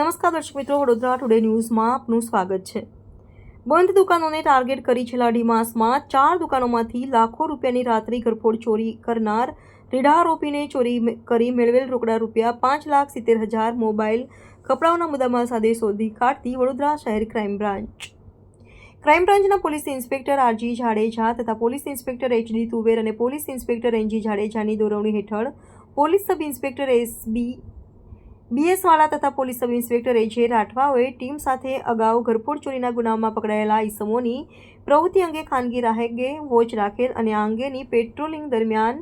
નમસ્કાર દર્શક મિત્રો, વડોદરા ટુડે ન્યૂઝમાં આપનું સ્વાગત છે. બંધ દુકાનોને ટાર્ગેટ કરી છેલ્લા અઢી માસમાં ચાર દુકાનોમાંથી લાખો રૂપિયાની રાત્રિ ઘરફોડ ચોરી કરનાર રીઢા આરોપીને ચોરી કરી મેળવેલ રોકડા રૂપિયા પાંચ લાખ સિત્તેર હજાર મોબાઈલ કપડાઓના મુદ્દામાં સાથે શોધી કાઢતી વડોદરા શહેર ક્રાઇમ બ્રાન્ચ. ક્રાઇમ બ્રાન્ચના પોલીસ ઇન્સ્પેક્ટર આરજી જાડેજા તથા પોલીસ ઇન્સ્પેક્ટર એચડી તુવેર અને પોલીસ ઇન્સ્પેક્ટર એનજી જાડેજાની દોરવણી હેઠળ પોલીસ સબ ઇન્સ્પેક્ટર એસબી બીએસવાળા તથા પોલીસ સબ ઇન્સ્પેક્ટર એજે રાઠવાઓએ ટીમ સાથે અગાઉ ઘરફોડ ચોરીના ગુનામાં પકડાયેલા ઈસમોની પ્રવૃત્તિ અંગે ખાનગી રાહેગે વોચ રાખેલ અને આ અંગેની પેટ્રોલિંગ દરમિયાન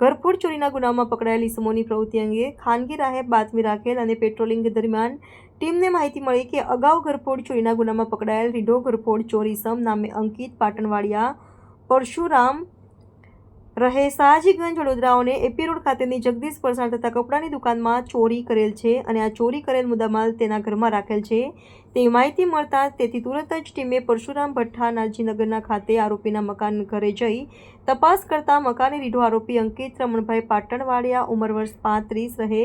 ઘરફોડ ચોરીના ગુનામાં પકડાયેલ ઈસમોની પ્રવૃત્તિ અંગે ખાનગી રાહે બાતમી રાખેલ અને પેટ્રોલિંગ દરમિયાન ટીમને માહિતી મળી કે અગાઉ ઘરફોડ ચોરીના ગુનામાં પકડાયેલ રીઢો ઘરફોડ ચોરીસમ નામે અંકિત પાટણવાડિયા પરશુરામ રહે સયાજીગંજ વડોદરાઓને એપી રોડ ખાતેની જગદીશ પરસાણ તથા કપડાની દુકાનમાં ચોરી કરેલ છે અને આ ચોરી કરેલ મુદ્દામાલ તેના ઘરમાં રાખેલ છે. તેવી માહિતી મળતા તેથી તુરંત જ ટીમે પરશુરામ ભઠ્ઠા નાજીનગરના ખાતે આરોપીના મકાન ઘરે જઈ તપાસ કરતા મકાને રીઢો આરોપી અંકિત રમણભાઈ પાટણવાડિયા, ઉંમર વર્ષ પાંત્રીસ, રહે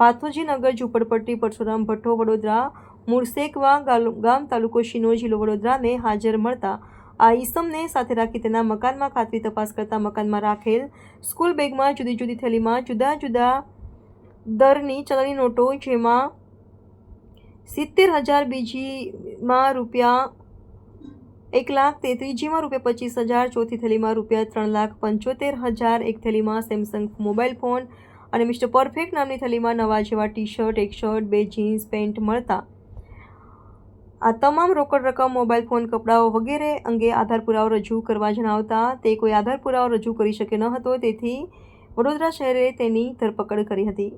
પાથોજીનગર ઝૂંપડપટ્ટી, પરશુરામ ભઠ્ઠો વડોદરા, મુરસેકવા ગામ તાલુકો શિનો જિલ્લો વડોદરાને હાજર મળતા આ ઈસમને સાથે રાખી તેના મકાનમાં ખાતરી તપાસ કરતા મકાનમાં રાખેલ સ્કૂલ બેગમાં જુદી જુદી થેલીમાં જુદા જુદા દરની ચલણી નોટો, જેમાં સિત્તેર હજાર બીજીમાં રૂપિયા એક લાખ તેત્રીજીમાં રૂપિયા પચીસ હજાર, ચોથી થેલીમાં રૂપિયા ત્રણ લાખ પંચોતેર હજાર, એક થેલીમાં સેમસંગ મોબાઈલ ફોન અને મિસ્ટર પરફેક્ટ નામની થેલીમાં નવા જેવા ટી શર્ટ એક શર્ટ, બે જીન્સ, પેન્ટ મળતા આ તમામ રોકડ રકમ, મોબાઈલ ફોન, કપડાઓ વગેરે અંગે આધાર પુરાવો રજૂ કરવા જણાવતા તે કોઈ આધાર પુરાવો રજૂ કરી શકે ન હતો. તેથી વડોદરા શહેરે તેની ધરપકડ કરી હતી.